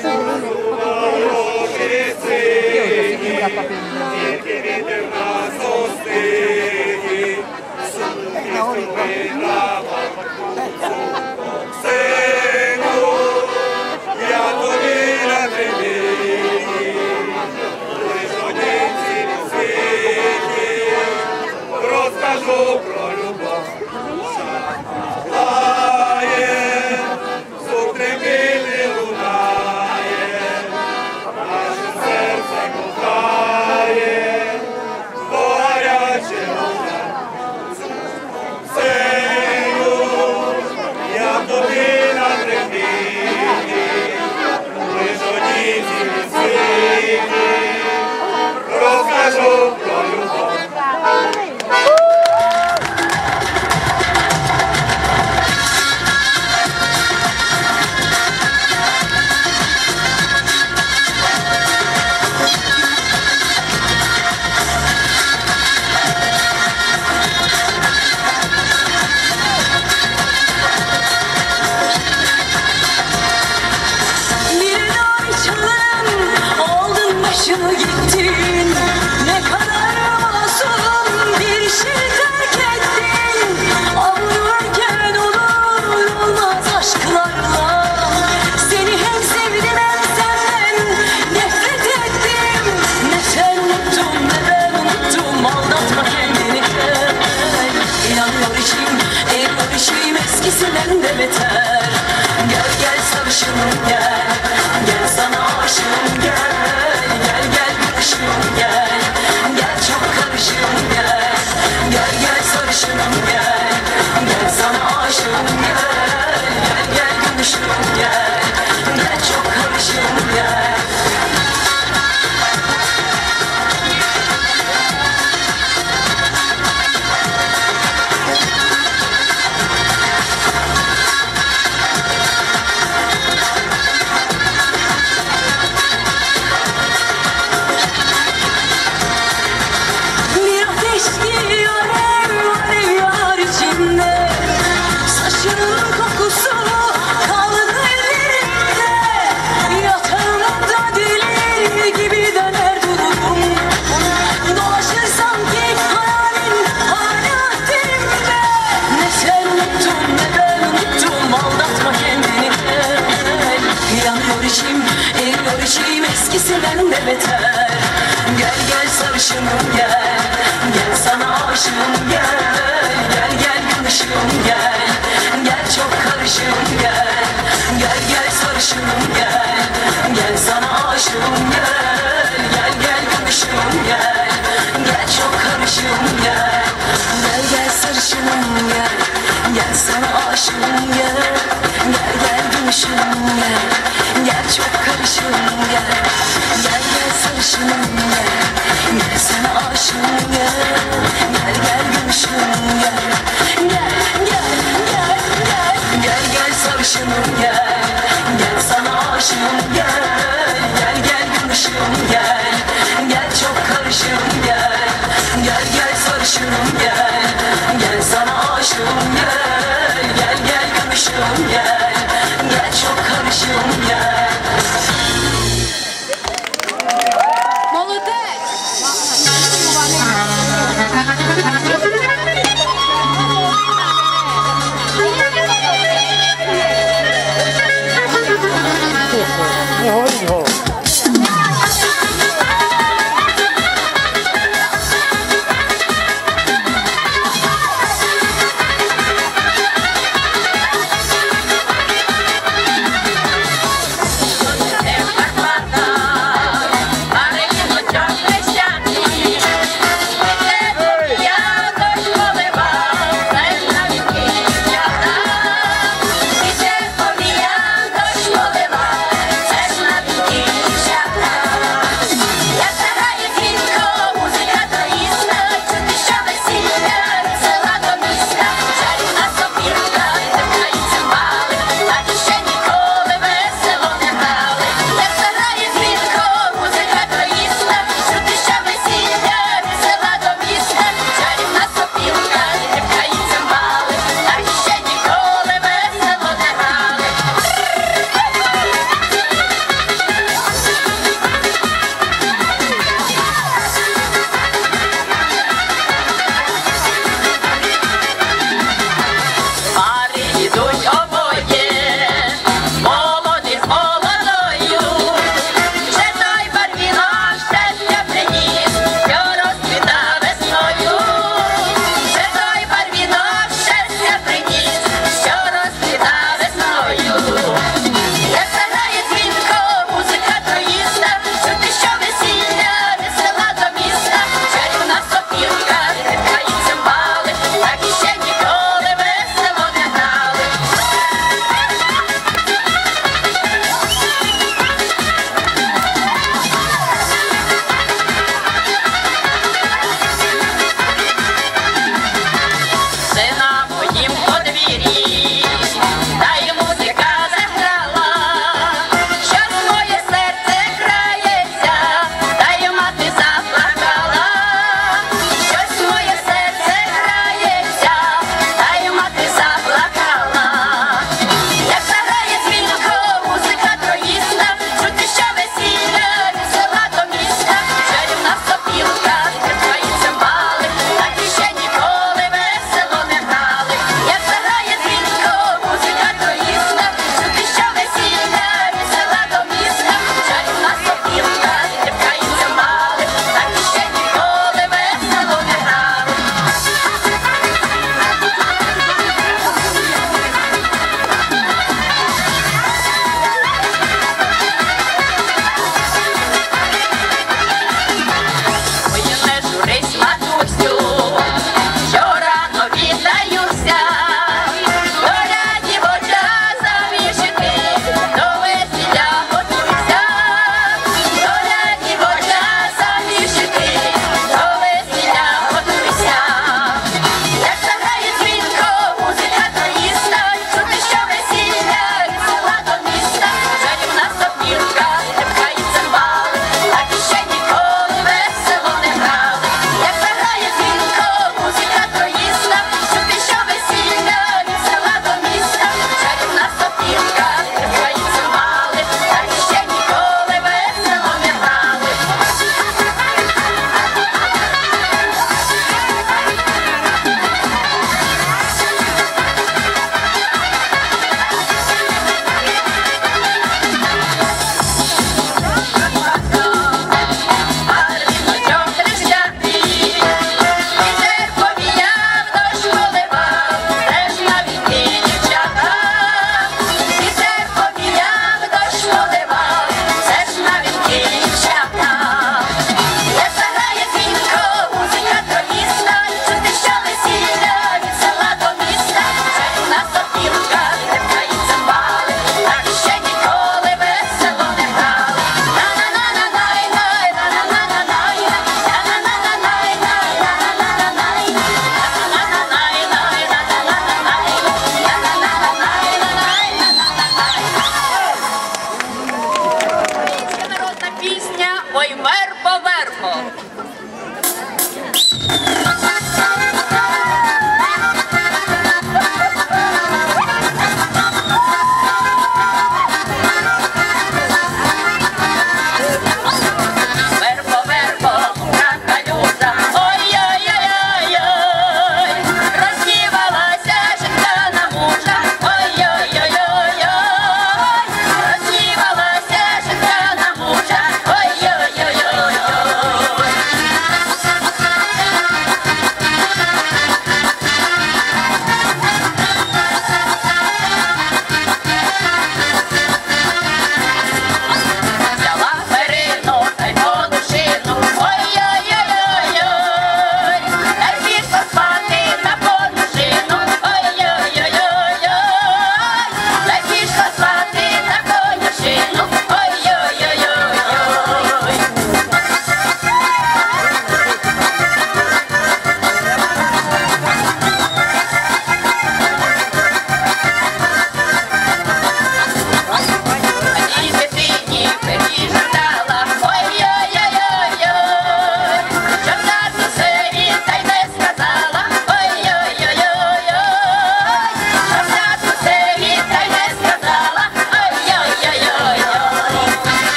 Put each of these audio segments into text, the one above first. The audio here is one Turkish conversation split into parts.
这个 ikisinden de beter Gel gel sarışınım gel. seven de beter. Gel gel sarışınım gel. Gel sana aşığım gel. Gel gel gülüşüm gel. Gel çok karışığım gel. Gel gel sarışınım gel. Gel sana aşığım gel. Gel gel gülüşüm gel. Gel çok karışığım gel. Gel gel sarışınım gel. Gel sana aşığım gel. çok karışım gel. Gel gel sarışınım gel. Gel sana aşığım gel. Gel gel gümüşüm gel. Gel gel gel gel. Gel gel sarışınım gel. Gel sana aşığım gel. Gel gel gümüşüm gel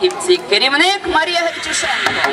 Марічка клубу села Оноківці, керівник Марія Герчишенко.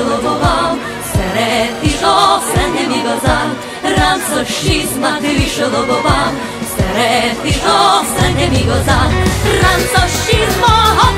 вишеловував, серед пішов, сенемі базар, ран со шість мати вишеловував, серед пішов, сенемі базар, ран шість мого